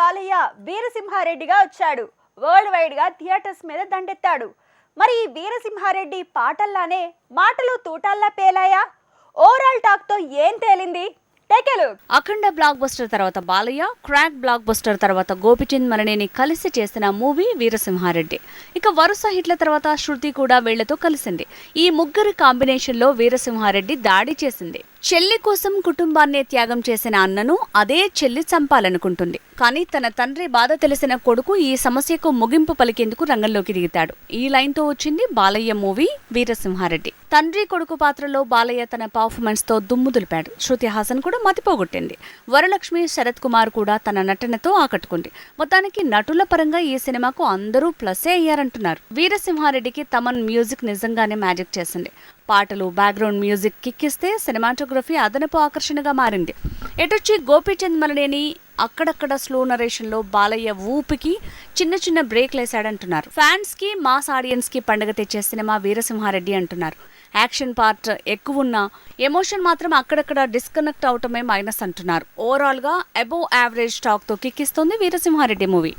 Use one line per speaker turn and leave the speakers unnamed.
బాలయ్య వీరసింహారెడ్డిగా వచ్చాడు. వరల్డ్ వైడ్గా థియేటర్స్ మీద దండెత్తాడు. మరి ఈ వీరసింహారెడ్డి పాటల్లానే మాటలు తూటాల్లా పేలాయా? ఓవరాల్ టాక్తో ఏం తేలింది?
అఖండ బ్లాక్ బస్టర్ తర్వాత బాలయ్య క్రాక్ బ్లాక్ బస్టర్ తర్వాత గోపిచంద్ మరణిని కలిసి చేసిన మూవీ వీరసింహారెడ్డి. ఇక వరుస హిట్ల తర్వాత శృతి కూడా వీళ్ళతో కలిసింది. ఈ ముగ్గురు కాంబినేషన్లో వీరసింహారెడ్డి దాడి చేసింది. చెల్లి కోసం కుటుంబాన్నే త్యాగం చేసిన అన్నను అదే చెల్లి చంపాలనుకుంటుంది. కానీ తన తండ్రి బాధ తెలిసిన కొడుకు ఈ సమస్యకు ముగింపు పలికేందుకు రంగంలోకి దిగుతాడు. ఈ లైన్తో వచ్చింది బాలయ్య మూవీ వీరసింహారెడ్డి. తండ్రి కొడుకు పాత్రలో బాలయ్య తన పర్ఫార్మెన్స్తో దుమ్ము దులిపాడు. శృతి హాసన్ కూడా మతిపోగొట్టింది వరలక్ష్మి శరత్ కుమార్ కూడా తన నటనతో ఆకట్టుకుంది. మొత్తానికి నటుల పరంగా ఈ సినిమాకు అందరూ ప్లసే అయ్యారంటున్నారు. వీరసింహారెడ్డికి తమన్ మ్యూజిక్ నిజంగానే మ్యాజిక్ చేసింది. పాటలు బ్యాక్గ్రౌండ్ మ్యూజిక్ కిక్కిస్తే సినిమాటోగ్రఫీ అదనపు ఆకర్షణగా మారింది. ఎటొచ్చి గోపీచంద్ మలనేని అక్కడక్కడ స్లో నరేషన్లో బాలయ్య ఊపికి చిన్న చిన్న బ్రేక్లు వేశాడంటున్నారు ఫ్యాన్స్కి మాస్ ఆడియన్స్కి పండగ తెచ్చే సినిమా వీరసింహారెడ్డి అంటున్నారు. యాక్షన్ పార్ట్ ఎక్కువ ఉన్నా ఎమోషన్ మాత్రం అక్కడక్కడ డిస్కనెక్ట్ అవటమే మైనస్ అంటున్నారు. ఓవరాల్గా అబోవ్ యావరేజ్ టాక్తో తో కిక్కిస్తోంది వీరసింహారెడ్డి మూవీ